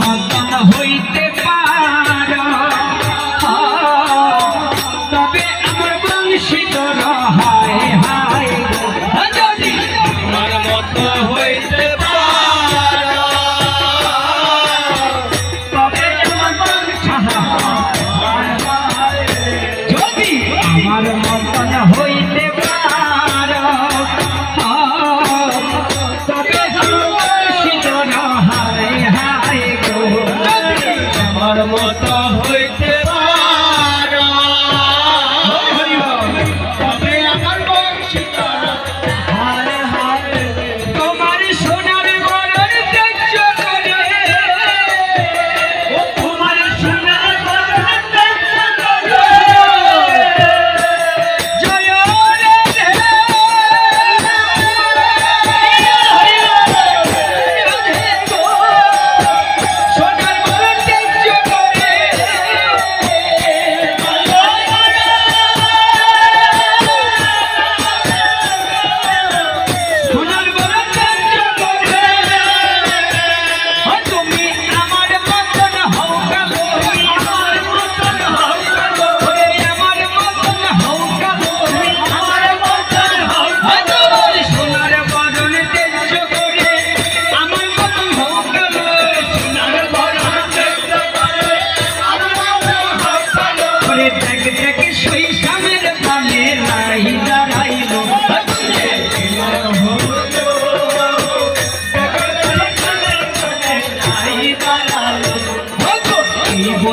মতন হইতে পার। তবে আমার বংশীত হায় হায় যদি আমার মত হইতে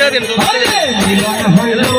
ছেড়ে দিন